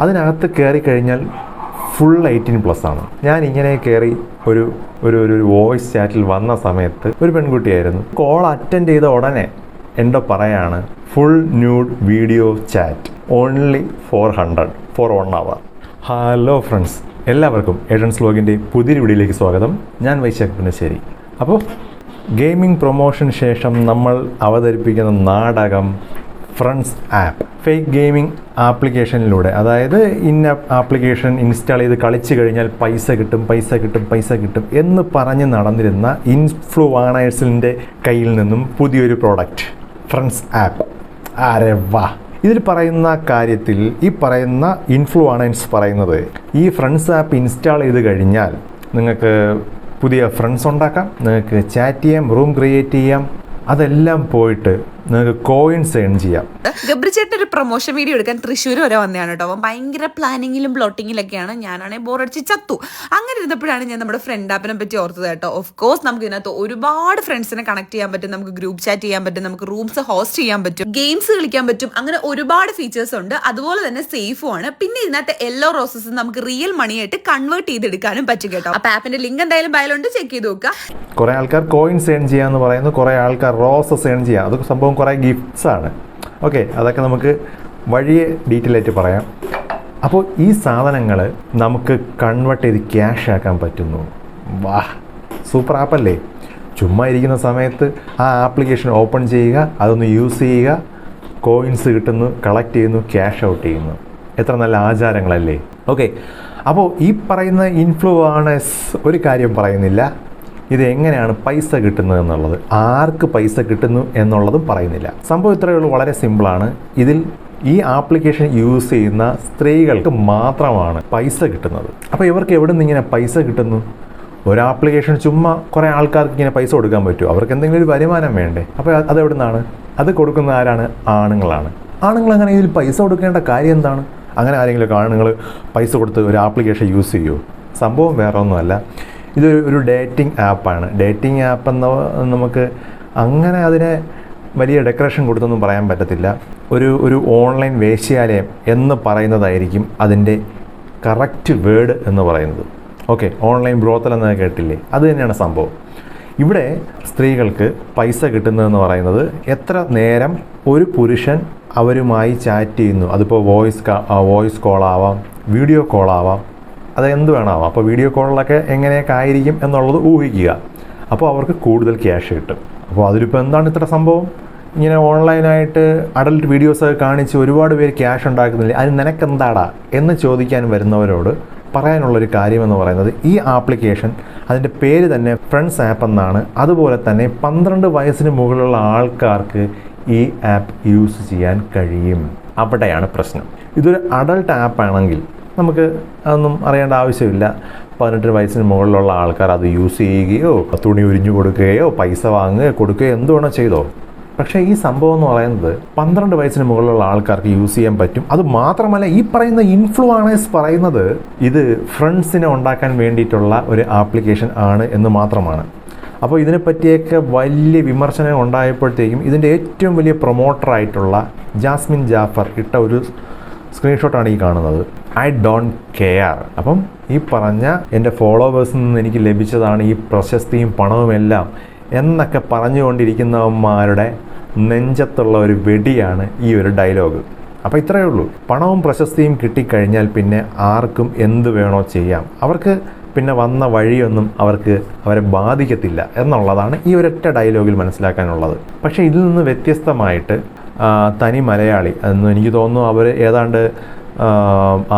അതിനകത്ത് കയറി കഴിഞ്ഞാൽ ഫുൾ എയ്റ്റീൻ പ്ലസ് ആണ്. ഞാൻ ഇങ്ങനെ കയറി ഒരു ഒരു ഒരു വോയിസ് ചാറ്റിൽ വന്ന സമയത്ത് ഒരു പെൺകുട്ടിയായിരുന്നു. കോൾ അറ്റൻഡ് ചെയ്ത ഉടനെ എന്റെ പറയാണ് full nude video chat only four hundred for one hour hello friends എല്ലാവർക്കും എഡൻസ് ലോഗിന്റെ പുതിയൊരു വീഡിയോയിലേക്ക് സ്വാഗതം. ഞാൻ വൈശാഖ് ശരി അപ്പോൾ ഗെയിമിംഗ് പ്രൊമോഷന് ശേഷം നമ്മൾ അവതരിപ്പിക്കുന്ന നാടകം ഫ്രണ്ട്സ് ആപ്പ്. ഫേക്ക് ഗെയിമിംഗ് ആപ്ലിക്കേഷനിലൂടെ. അതായത് ഇന്ന ആപ്ലിക്കേഷൻ ഇൻസ്റ്റാൾ ചെയ്ത് കളിച്ചു കഴിഞ്ഞാൽ പൈസ കിട്ടും പൈസ കിട്ടും പൈസ കിട്ടും എന്ന് പറഞ്ഞ് നടന്നിരുന്ന ഇൻഫ്ലുവാണേഴ്സിന്റെ കയ്യിൽ നിന്നും പുതിയൊരു പ്രോഡക്റ്റ് ഫ്രണ്ട്സ് ആപ്പ്. അരെ വാ. ഇതിൽ പറയുന്ന കാര്യത്തിൽ ഈ പറയുന്ന ഇൻഫ്ലുവാണേഴ്സ് പറയുന്നത് ഈ ഫ്രണ്ട്സ് ആപ്പ് ഇൻസ്റ്റാൾ ചെയ്ത് കഴിഞ്ഞാൽ നിങ്ങൾക്ക് പുതിയ ഫ്രണ്ട്സ് ഉണ്ടാക്കാം നിങ്ങൾക്ക് ചാറ്റ് ചെയ്യാം റൂം ക്രിയേറ്റ് ചെയ്യാം അതെല്ലാം പോയിട്ട് നിങ്ങൾക്ക് കോയിൻസ് ഏൺ ചെയ്യാം. ഗബ്രിച്ചേട്ടൻ ഒരു പ്രൊമോഷൻ വീഡിയോ എടുക്കാൻ തൃശ്ശൂർ വരെ വന്നതാണ് കേട്ടോ. അപ്പം ഭയങ്കര പ്ലാനിങ്ങിലും ബ്ലോട്ടിങ്ങിലൊക്കെയാണ് ഞാനാണെങ്കിൽ ബോറടിച്ച് ചത്തു. അങ്ങനെ ഇരുന്നപ്പോഴാണ് ഞാൻ നമ്മുടെ ഫ്രണ്ട് ആപ്പിനെ പറ്റി ഓർത്തത് കേട്ടോ. ഓഫ് കോഴ്സ് നമുക്ക് ഇതിനകത്ത് ഒരുപാട് ഫ്രണ്ട്സിനെ കണക്ട് ചെയ്യാൻ പറ്റും. നമുക്ക് ഗ്രൂപ്പ് ചാറ്റ് ചെയ്യാൻ പറ്റും. നമുക്ക് റൂംസ് ഹോസ്റ്റ് ചെയ്യാൻ പറ്റും. ഗെയിംസ് കളിക്കാൻ പറ്റും. അങ്ങനെ ഒരുപാട് ഫീച്ചേഴ്സ് ഉണ്ട്. അതുപോലെ തന്നെ സേഫും ആണ്. പിന്നെ ഇതിനകത്ത് എല്ലാ റോസസ് നമുക്ക് റിയൽ മണിയായിട്ട് കൺവേർട്ട് ചെയ്തെടുക്കാനും പറ്റും കേട്ടോ. അപ്പൊ ആപ്പിന്റെ ലിങ്ക് എന്തായാലും ബയലുണ്ട് ചെക്ക് ചെയ്ത് നോക്കുക. കുറെ ആൾക്കാർ കോയിൻസ് ഏൺ ചെയ്യാമെന്ന് പറയുന്നു. കുറേ ആൾക്കാർ റോസസ് ഏൺ ചെയ്യാം. അത് സംഭവം കുറേ ആണ്. ഓക്കെ അതൊക്കെ നമുക്ക് വഴിയെ ഡീറ്റെയിൽ ആയിട്ട് പറയാം. അപ്പോൾ ഈ സാധനങ്ങൾ നമുക്ക് കൺവേർട്ട് ചെയ്ത് ക്യാഷ് ആക്കാൻ പറ്റുന്നു. വാ സൂപ്പർ ആപ്പല്ലേ ചുമ്മാ ഇരിക്കുന്ന സമയത്ത് ആ ആപ്ലിക്കേഷൻ ഓപ്പൺ ചെയ്യുക അതൊന്ന് യൂസ് ചെയ്യുക കോയിൻസ് കിട്ടുന്നു കളക്ട് ചെയ്യുന്നു ക്യാഷ് ഔട്ട് ചെയ്യുന്നു. എത്ര നല്ല ആചാരങ്ങളല്ലേ? ഓക്കെ അപ്പോൾ ഈ പറയുന്ന ഇൻഫ്ലുവാണേഴ്സ് ഒരു കാര്യം പറയുന്നില്ല. ഇത് എങ്ങനെയാണ് പൈസ കിട്ടുന്നത് എന്നുള്ളത്? ആർക്ക് പൈസ കിട്ടുന്നു എന്നുള്ളതും പറയുന്നില്ല. സംഭവം ഇത്രയേ ഉള്ളൂ വളരെ സിമ്പിളാണ്. ഇതിൽ ഈ ആപ്ലിക്കേഷൻ യൂസ് ചെയ്യുന്ന സ്ത്രീകൾക്ക് മാത്രമാണ് പൈസ കിട്ടുന്നത്. അപ്പോൾ ഇവർക്ക് എവിടെ നിന്ന് ഇങ്ങനെ പൈസ കിട്ടുന്നു? ഒരു ആപ്ലിക്കേഷൻ ചുമ്മാ കുറേ ആൾക്കാർക്ക് ഇങ്ങനെ പൈസ കൊടുക്കാൻ പറ്റുമോ? അവർക്ക് എന്തെങ്കിലും ഒരു വരുമാനം വേണ്ടേ? അപ്പോൾ അത് എവിടെ നിന്നാണ് അത് കൊടുക്കുന്ന ആരാണ്? ആണുങ്ങളാണ്. ആണുങ്ങൾ അങ്ങനെ ഇതിൽ പൈസ കൊടുക്കേണ്ട കാര്യം എന്താണ്? അങ്ങനെ ആരെങ്കിലുമൊക്കെ ആണുങ്ങൾ പൈസ കൊടുത്ത് ഒരു ആപ്ലിക്കേഷൻ യൂസ് ചെയ്യുമോ സംഭവം വേറെ ഒന്നുമല്ല ഇതൊരു ഒരു ഡേറ്റിംഗ് ആപ്പാണ് ഡേറ്റിംഗ് ആപ്പ് എന്ന നമുക്ക് അങ്ങനെ അതിനെ വലിയ ഡെക്കറേഷൻ കൊടുത്തൊന്നും പറയാൻ പറ്റത്തില്ല. ഒരു ഒരു ഓൺലൈൻ വേശ്യാലയം എന്ന് പറയുന്നതായിരിക്കും അതിന്റെ കറക്റ്റ് വേർഡ് എന്ന് പറയുന്നത്. ഓക്കെ ഓൺലൈൻ ബ്രോത്തൽ എന്ന് കേട്ടില്ലേ? അത് തന്നെയാണ് സംഭവം. ഇവിടെ സ്ത്രീകൾക്ക് പൈസ കിട്ടുന്നതെന്ന് പറയുന്നത് എത്ര നേരം ഒരു പുരുഷൻ അവരുമായി ചാറ്റ് ചെയ്യുന്നു. അതിപ്പോൾ വോയിസ് വോയിസ് കോളാവാം വീഡിയോ കോളാവാം അത് എന്ത് വേണമാവാം അപ്പോൾ വീഡിയോ കോളിലൊക്കെ എങ്ങനെയൊക്കെ ആയിരിക്കും എന്നുള്ളത് ഊഹിക്കുക. അപ്പോൾ അവർക്ക് കൂടുതൽ ക്യാഷ് കിട്ടും. അപ്പോൾ അതിലിപ്പോൾ എന്താണ് ഇത്ര സംഭവം? ഇങ്ങനെ ഓൺലൈനായിട്ട് അഡൽട്ട് വീഡിയോസൊക്കെ കാണിച്ച് ഒരുപാട് പേര് ക്യാഷ് ഉണ്ടാക്കുന്നില്ല? അത് നിനക്കെന്താടാ? എന്ന് ചോദിക്കാൻ വരുന്നവരോട് പറയാനുള്ളൊരു കാര്യമെന്ന് പറയുന്നത് ഈ ആപ്ലിക്കേഷൻ അതിന്റെ പേര് തന്നെ ഫ്രണ്ട്സ് ആപ്പ് എന്നാണ്. അതുപോലെ തന്നെ പന്ത്രണ്ട് വയസ്സിന് മുകളിലുള്ള ആൾക്കാർക്ക് ഈ ആപ്പ് യൂസ് ചെയ്യാൻ കഴിയും. അവിടെയാണ് പ്രശ്നം. ഇതൊരു അഡൾട്ട് ആപ്പ് ആണെങ്കിൽ നമുക്ക് അതൊന്നും അറിയേണ്ട ആവശ്യമില്ല. പതിനെട്ട് വയസ്സിന് മുകളിലുള്ള ആൾക്കാർ അത് യൂസ് ചെയ്യുകയോ തുണി ഉരിഞ്ഞു കൊടുക്കുകയോ പൈസ വാങ്ങുകയോ കൊടുക്കുകയോ എന്തുവേണോ ചെയ്തോ. പക്ഷേ ഈ സംഭവം എന്ന് പറയുന്നത് പന്ത്രണ്ട് വയസ്സിന് മുകളിലുള്ള ആൾക്കാർക്ക് യൂസ് ചെയ്യാൻ പറ്റും. അത് മാത്രമല്ല ഈ പറയുന്ന ഇൻഫ്ലുവാണേഴ്സ് പറയുന്നത് ഇത് ഫ്രണ്ട്സിനെ ഉണ്ടാക്കാൻ വേണ്ടിയിട്ടുള്ള ഒരു ആപ്ലിക്കേഷൻ ആണ് എന്ന് മാത്രമാണ്. അപ്പോൾ ഇതിനെ പറ്റിയൊക്കെ വലിയ വിമർശനം ഉണ്ടായപ്പോഴത്തേക്കും ഇതിന്റെ ഏറ്റവും വലിയ പ്രൊമോട്ടറായിട്ടുള്ള ജാസ്മിൻ ജാഫർ ഇട്ട ഒരു സ്ക്രീൻഷോട്ടാണ് ഈ കാണുന്നത്. I don't care. അപ്പം ഈ പറഞ്ഞ എന്റെ ഫോളോവേഴ്സിൽ നിന്ന് എനിക്ക് ലഭിച്ചതാണ് ഈ പ്രശസ്തിയും പണവുമെല്ലാം എന്നൊക്കെ പറഞ്ഞുകൊണ്ടിരിക്കുന്നവന്മാരുടെ നെഞ്ചത്തുള്ള ഒരു വെടിയാണ് ഈ ഒരു ഡയലോഗ്. അപ്പോൾ ഇത്രയേ ഉള്ളൂ. പണവും പ്രശസ്തിയും കിട്ടിക്കഴിഞ്ഞാൽ പിന്നെ ആർക്കും എന്ത് വേണോ ചെയ്യാം. അവർക്ക് പിന്നെ വന്ന വഴിയൊന്നും അവർക്ക് അവരെ ബാധിക്കത്തില്ല എന്നുള്ളതാണ് ഈ ഒരൊറ്റ ഡയലോഗിൽ മനസ്സിലാക്കാനുള്ളത്. പക്ഷേ ഇതിൽ നിന്ന് വ്യത്യസ്തമായിട്ട് തനി മലയാളി എന്ന് എനിക്ക് തോന്നുന്നു അവർ ഏതാണ്ട്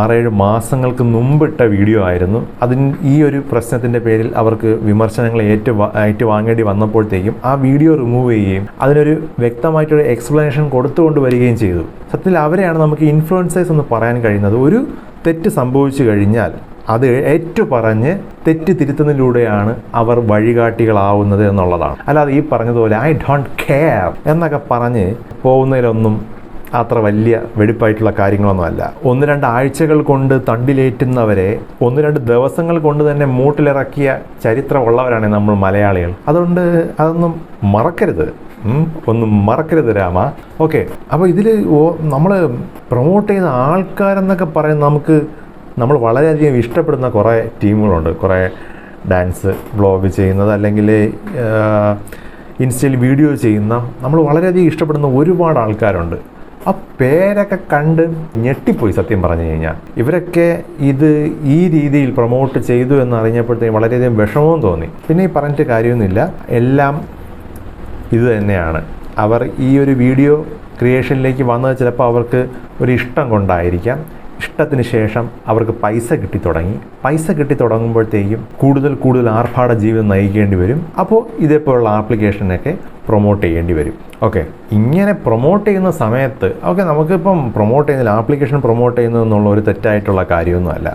ആറേഴ് മാസങ്ങൾക്ക് മുമ്പിട്ട വീഡിയോ ആയിരുന്നു. അതിന് ഈ ഒരു പ്രശ്നത്തിന്റെ പേരിൽ അവർക്ക് വിമർശനങ്ങൾ ഏറ്റു വാങ്ങേണ്ടി വന്നപ്പോഴത്തേക്കും ആ വീഡിയോ റിമൂവ് ചെയ്യുകയും അതിനൊരു വ്യക്തമായിട്ടൊരു എക്സ്പ്ലനേഷൻ കൊടുത്തുകൊണ്ട് വരികയും ചെയ്തു. സത്യത്തിൽ അവരെയാണ് നമുക്ക് ഇൻഫ്ലുവൻസേഴ്സ് എന്ന് പറയാൻ കഴിയുന്നത്. ഒരു തെറ്റ് സംഭവിച്ചു കഴിഞ്ഞാൽ അത് ഏറ്റു പറഞ്ഞ് തെറ്റ് തിരുത്തുന്നതിലൂടെയാണ് അവർ വഴികാട്ടികളാവുന്നത് എന്നുള്ളതാണ്. അല്ലാതെ ഈ പറഞ്ഞതുപോലെ ഐ ഡോണ്ട് കെയർ എന്നൊക്കെ പറഞ്ഞ് പോകുന്നതിലൊന്നും അത്ര വലിയ വെടിപ്പായിട്ടുള്ള കാര്യങ്ങളൊന്നുമല്ല. ഒന്ന് രണ്ട് ആഴ്ചകൾ കൊണ്ട് തണ്ടിലേറ്റുന്നവരെ ഒന്ന് രണ്ട് ദിവസങ്ങൾ കൊണ്ട് തന്നെ മൂട്ടിലിറക്കിയ ചരിത്രമുള്ളവരാണ് നമ്മൾ മലയാളികൾ. അതുകൊണ്ട് അതൊന്നും മറക്കരുത്. ഒന്നും മറക്കരുത് രാമ. ഓക്കെ. അപ്പോൾ ഇതിൽ നമ്മൾ പ്രൊമോട്ട് ചെയ്യുന്ന ആൾക്കാരെന്നൊക്കെ പറയുന്ന നമുക്ക് നമ്മൾ വളരെയധികം ഇഷ്ടപ്പെടുന്ന കുറേ ടീമുകളുണ്ട്. കുറേ ഡാൻസ് വ്ളോഗ് ചെയ്യുന്നത് അല്ലെങ്കിൽ ഇൻസ്റ്റയിൽ വീഡിയോ ചെയ്യുന്ന നമ്മൾ വളരെയധികം ഇഷ്ടപ്പെടുന്ന ഒരുപാട് ആൾക്കാരുണ്ട്. ആ പേരൊക്കെ കണ്ട് ഞെട്ടിപ്പോയി സത്യം പറഞ്ഞു കഴിഞ്ഞാൽ ഇവരൊക്കെ ഇത് ഈ രീതിയിൽ പ്രൊമോട്ട് ചെയ്തു എന്ന് അറിഞ്ഞപ്പോഴത്തേക്കും വളരെയധികം വിഷമവും തോന്നി. പിന്നെ ഈ പറഞ്ഞിട്ട് കാര്യമൊന്നുമില്ല. എല്ലാം ഇത് തന്നെയാണ്. അവർ ഈ ഒരു വീഡിയോ ക്രിയേഷനിലേക്ക് വന്നത് ചിലപ്പോൾ അവർക്ക് ഒരു ഇഷ്ടം കൊണ്ടായിരിക്കാം. ഇഷ്ടത്തിന് ശേഷം അവർക്ക് പൈസ കിട്ടി തുടങ്ങി. പൈസ കിട്ടി തുടങ്ങുമ്പോഴത്തേക്കും കൂടുതൽ കൂടുതൽ ആർഭാട ജീവിതം നയിക്കേണ്ടി വരും. അപ്പോൾ ഇതേപോലുള്ള ആപ്ലിക്കേഷനൊക്കെ പ്രൊമോട്ട് ചെയ്യേണ്ടി വരും. ഓക്കെ ഇങ്ങനെ പ്രൊമോട്ട് ചെയ്യുന്ന സമയത്ത് ഓക്കെ നമുക്കിപ്പം പ്രൊമോട്ട് ചെയ്യുന്നതിൽ ആപ്ലിക്കേഷൻ പ്രൊമോട്ട് ചെയ്യുന്നത് എന്നുള്ള ഒരു തെറ്റായിട്ടുള്ള കാര്യമൊന്നുമല്ല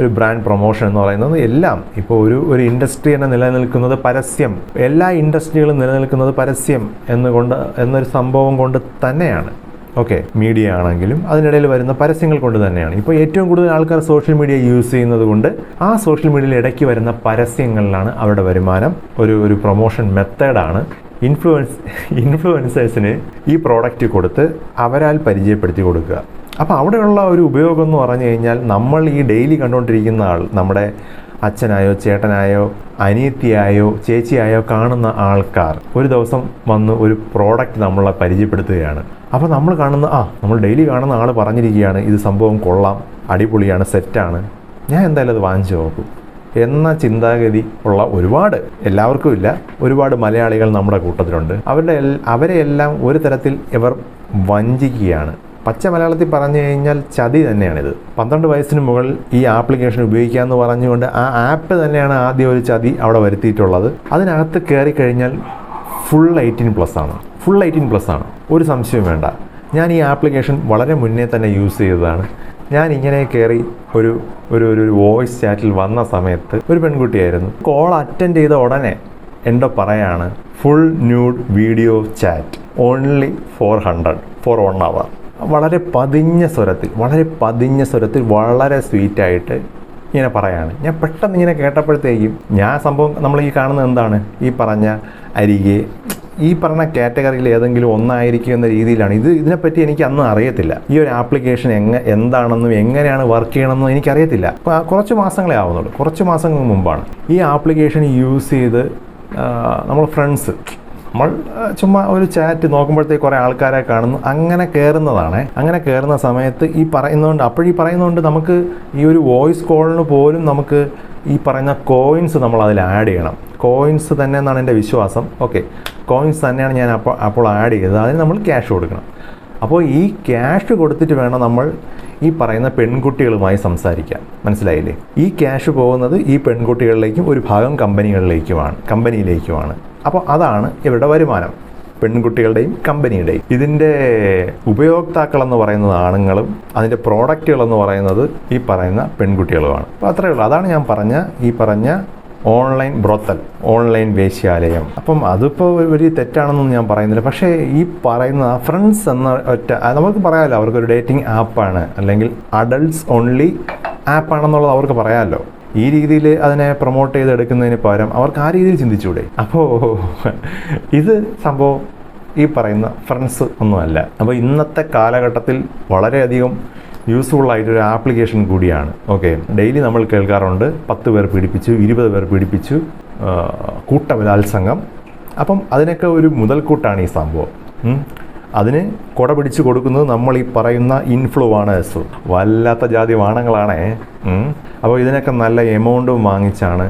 ഒരു ബ്രാൻഡ് പ്രൊമോഷൻ എന്ന് പറയുന്നത് എല്ലാം ഇപ്പോൾ ഒരു ഒരു ഇൻഡസ്ട്രി തന്നെ നിലനിൽക്കുന്നത് പരസ്യം എല്ലാ ഇൻഡസ്ട്രികളും നിലനിൽക്കുന്നത് പരസ്യം എന്നുകൊണ്ട് എന്നൊരു സംഭവം കൊണ്ട് തന്നെയാണ്. ഓക്കെ മീഡിയ ആണെങ്കിലും അതിനിടയിൽ വരുന്ന പരസ്യങ്ങൾ കൊണ്ട് തന്നെയാണ്. ഇപ്പോൾ ഏറ്റവും കൂടുതൽ ആൾക്കാർ സോഷ്യൽ മീഡിയ യൂസ് ചെയ്യുന്നത് കൊണ്ട് ആ സോഷ്യൽ മീഡിയയിൽ ഇടയ്ക്ക് വരുന്ന പരസ്യങ്ങളിലാണ് അവരുടെ വരുമാനം. ഒരു ഒരു പ്രൊമോഷൻ മെത്തേഡാണ് ഇൻഫ്ലുവൻസ് ഇൻഫ്ലുവൻസേഴ്സിന് ഈ പ്രോഡക്റ്റ് കൊടുത്ത് അവരാൽ പരിചയപ്പെടുത്തി കൊടുക്കുക. അപ്പോൾ അവിടെയുള്ള ഒരു ഉപയോഗം എന്ന് പറഞ്ഞു കഴിഞ്ഞാൽ നമ്മൾ ഈ ഡെയിലി കണ്ടുകൊണ്ടിരിക്കുന്ന ആൾ നമ്മുടെ അച്ഛനായോ ചേട്ടനായോ അനിയത്തിയായോ ചേച്ചിയായോ കാണുന്ന ആൾക്കാർ ഒരു ദിവസം വന്ന് ഒരു പ്രോഡക്റ്റ് നമ്മളെ പരിചയപ്പെടുത്തുകയാണ്. അപ്പോൾ നമ്മൾ കാണുന്ന ആ നമ്മൾ ഡെയിലി കാണുന്ന ആൾ പറഞ്ഞിരിക്കുകയാണ് ഇത് സംഭവം കൊള്ളാം അടിപൊളിയാണ് സെറ്റാണ് ഞാൻ എന്തായാലും അത് വാങ്ങിച്ചു നോക്കും. എന്ന ചിന്താഗതി ഉള്ള ഒരുപാട് എല്ലാവർക്കും ഇല്ല ഒരുപാട് മലയാളികൾ നമ്മുടെ കൂട്ടത്തിലുണ്ട്. അവരുടെ അവരെയെല്ലാം ഒരു തരത്തിൽ ഇവർ വഞ്ചിക്കുകയാണ്. പച്ച മലയാളത്തിൽ പറഞ്ഞു കഴിഞ്ഞാൽ ചതി തന്നെയാണിത്. പന്ത്രണ്ട് വയസ്സിന് മുകളിൽ ഈ ആപ്ലിക്കേഷൻ ഉപയോഗിക്കാമെന്ന് പറഞ്ഞുകൊണ്ട് ആ ആപ്പ് തന്നെയാണ് ആദ്യം ഒരു ചതി അവിടെ വരുത്തിയിട്ടുള്ളത്. അതിനകത്ത് കയറി കഴിഞ്ഞാൽ ഫുൾ എയ്റ്റീൻ പ്ലസ് ആണ്. ഫുൾ എയ്റ്റീൻ പ്ലസ് ആണ്. ഒരു സംശയവും വേണ്ട. ഞാൻ ഈ ആപ്ലിക്കേഷൻ വളരെ മുന്നേ തന്നെ യൂസ് ചെയ്തതാണ്. ഞാൻ ഇങ്ങനെ കയറി ഒരു ഒരു ഒരു വോയിസ് ചാറ്റിൽ വന്ന സമയത്ത് ഒരു പെൺകുട്ടിയായിരുന്നു. കോൾ അറ്റൻഡ് ചെയ്ത ഉടനെ എന്തോ പറയാണ് full nude video chat only four hundred for one hour വളരെ പതിഞ്ഞ സ്വരത്തിൽ വളരെ പതിഞ്ഞ സ്വരത്തിൽ വളരെ സ്വീറ്റായിട്ട് ഇങ്ങനെ പറയാണ്. ഞാൻ പെട്ടെന്ന് ഇങ്ങനെ കേട്ടപ്പോഴത്തേക്കും ഞാൻ സംഭവം നമ്മൾ ഈ കാണുന്നത് എന്താണ്? ഈ പറഞ്ഞ അരികെ ഈ പറഞ്ഞ കാറ്റഗറിയിൽ ഏതെങ്കിലും ഒന്നായിരിക്കും എന്ന രീതിയിലാണ്. ഇത് ഇതിനെപ്പറ്റി എനിക്ക് അന്ന് അറിയത്തില്ല. ഈ ഒരു ആപ്ലിക്കേഷൻ എങ്ങ എന്താണെന്നും എങ്ങനെയാണ് വർക്ക് ചെയ്യണമെന്നും എനിക്കറിയത്തില്ല. കുറച്ച് മാസങ്ങളെ ആവുന്നുള്ളൂ. കുറച്ച് മാസങ്ങൾ മുമ്പാണ്. ഈ ആപ്ലിക്കേഷൻ യൂസ് ചെയ്ത് നമ്മൾ ഫ്രണ്ട്സ് നമ്മൾ ചുമ്മാ ഒരു ചാറ്റ് നോക്കുമ്പോഴത്തേക്ക് കുറേ ആൾക്കാരെ കാണുന്നു. അങ്ങനെ കയറുന്നതാണ് അങ്ങനെ കയറുന്ന സമയത്ത് ഈ പറയുന്നതുകൊണ്ട് അപ്പോഴീ പറയുന്നതുകൊണ്ട് നമുക്ക് ഈ ഒരു വോയിസ് കോളിന് പോലും നമുക്ക് ഈ പറയുന്ന കോയിൻസ് നമ്മൾ അതിൽ ആഡ് ചെയ്യണം. കോയിൻസ് തന്നെ എന്നാണ് എന്റെ വിശ്വാസം. ഓക്കെ കോയിൻസ് തന്നെയാണ് ഞാൻ അപ്പോൾ അപ്പോൾ ആഡ് ചെയ്തത്. അതിന് നമ്മൾ ക്യാഷ് കൊടുക്കണം. അപ്പോൾ ഈ ക്യാഷ് കൊടുത്തിട്ട് വേണം നമ്മൾ ഈ പറയുന്ന പെൺകുട്ടികളുമായി സംസാരിക്കാൻ. മനസ്സിലായില്ലേ? ഈ ക്യാഷ് പോകുന്നത് ഈ പെൺകുട്ടികളിലേക്കും ഒരു ഭാഗം കമ്പനികളിലേക്കുമാണ് കമ്പനിയിലേക്കുമാണ്. അപ്പോൾ അതാണ് ഇവരുടെ വരുമാനം. പെൺകുട്ടികളുടെയും കമ്പനിയുടെയും. ഇതിന്റെ ഉപയോക്താക്കളെന്ന് പറയുന്നത് ആണുങ്ങളും അതിന്റെ പ്രോഡക്റ്റുകളെന്ന് പറയുന്നത് ഈ പറയുന്ന പെൺകുട്ടികളുമാണ്. അപ്പോൾ അത്രയേ ഉള്ളൂ. അതാണ് ഞാൻ പറഞ്ഞ ഈ പറഞ്ഞ ഓൺലൈൻ ബ്രോത്തൽ ഓൺലൈൻ വേശ്യാലയം. അപ്പം അതിപ്പോൾ ഒരു തെറ്റാണെന്നൊന്നും ഞാൻ പറയുന്നില്ല. പക്ഷേ ഈ പറയുന്ന ഫ്രണ്ട്സ് എന്ന ഒറ്റ നമുക്ക് പറയാമല്ലോ അവർക്കൊരു ഡേറ്റിംഗ് ആപ്പാണ്. അല്ലെങ്കിൽ അഡൾട്ട്സ് ഓൺലി ആപ്പാണെന്നുള്ളത് അവർക്ക് പറയാമല്ലോ ഈ രീതിയിൽ അതിനെ പ്രൊമോട്ട് ചെയ്തെടുക്കുന്നതിന് പകരം അവർക്ക് ആ രീതിയിൽ ചിന്തിച്ചൂടെ. അപ്പോൾ ഇത് സംഭവം ഈ പറയുന്ന ഫ്രണ്ട്സ് ഒന്നുമല്ല. അപ്പോൾ ഇന്നത്തെ കാലഘട്ടത്തിൽ വളരെയധികം യൂസ്ഫുൾ ആയിട്ടൊരു ആപ്ലിക്കേഷൻ കൂടിയാണ്. ഓക്കെ ഡെയിലി നമ്മൾ കേൾക്കാറുണ്ട്. പത്ത് പേർ പീഡിപ്പിച്ചു ഇരുപത് പേർ പീഡിപ്പിച്ചു കൂട്ടബലാത്സംഗം. അപ്പം അതിനൊക്കെ ഒരു മുതൽക്കൂട്ടാണ് ഈ സംഭവം. അതിന് കുട പിടിച്ച് കൊടുക്കുന്നത് നമ്മൾ ഈ പറയുന്ന ഇൻഫ്ലുവാണേഴ്സ് വല്ലാത്ത ജാതി വാണങ്ങളാണേ. അപ്പോൾ ഇതിനൊക്കെ നല്ല എമൗണ്ടും വാങ്ങിച്ചാണ്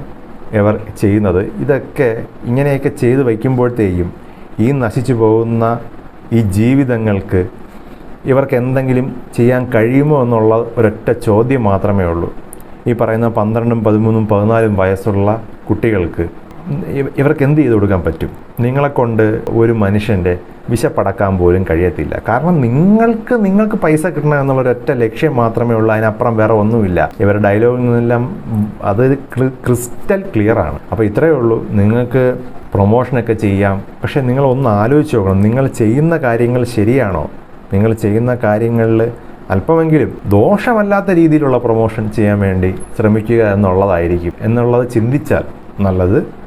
ഇവർ ചെയ്യുന്നത്. ഇതൊക്കെ ഇങ്ങനെയൊക്കെ ചെയ്ത് വയ്ക്കുമ്പോഴത്തേക്കും ഈ നശിച്ചു പോകുന്ന ഈ ജീവിതങ്ങൾക്ക് ഇവർക്ക് എന്തെങ്കിലും ചെയ്യാൻ കഴിയുമോ എന്നുള്ള ഒരൊറ്റ ചോദ്യം മാത്രമേ ഉള്ളൂ. ഈ പറയുന്ന പന്ത്രണ്ടും പതിമൂന്നും പതിനാലും വയസ്സുള്ള കുട്ടികൾക്ക് ഇവർക്ക് എന്ത് ചെയ്ത് കൊടുക്കാൻ പറ്റും? നിങ്ങളെക്കൊണ്ട് ഒരു മനുഷ്യന്റെ വിശപ്പടക്കാൻ പോലും കഴിയത്തില്ല. കാരണം നിങ്ങൾക്ക് നിങ്ങൾക്ക് പൈസ കിട്ടണം എന്നുള്ള ഒരൊറ്റ ലക്ഷ്യം മാത്രമേ ഉള്ളൂ. അതിനപ്പുറം വേറെ ഒന്നുമില്ല. ഇവരുടെ ഡയലോഗിൽ നിന്നെല്ലാം അത് ക്രിസ്റ്റൽ ക്ലിയർ ആണ്. അപ്പോൾ ഇത്രയേ ഉള്ളൂ. നിങ്ങൾക്ക് പ്രൊമോഷനൊക്കെ ചെയ്യാം. പക്ഷേ നിങ്ങൾ ഒന്ന് ആലോചിച്ച് നോക്കണം. നിങ്ങൾ ചെയ്യുന്ന കാര്യങ്ങൾ ശരിയാണോ? നിങ്ങൾ ചെയ്യുന്ന കാര്യങ്ങളിൽ അല്പമെങ്കിലും ദോഷമല്ലാത്ത രീതിയിലുള്ള പ്രൊമോഷൻ ചെയ്യാൻ വേണ്ടി ശ്രമിക്കുക എന്നുള്ളതായിരിക്കും. എന്നുള്ളത് ചിന്തിച്ചാൽ നല്ലത്.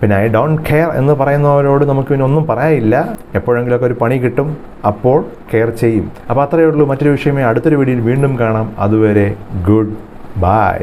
പിന്നെ ഐ ഡോണ്ട് കെയർ എന്ന് പറയുന്നവരോട് നമുക്ക് പിന്നെ ഒന്നും പറയാനില്ല. എപ്പോഴെങ്കിലുമൊക്കെ ഒരു പണി കിട്ടും. അപ്പോൾ കെയർ ചെയ്യും. അപ്പോൾ അത്രയേ ഉള്ളൂ. മറ്റൊരു വിഷയമേ അടുത്തൊരു വീഡിയോയിൽ വീണ്ടും കാണാം. അതുവരെ ഗുഡ് ബൈ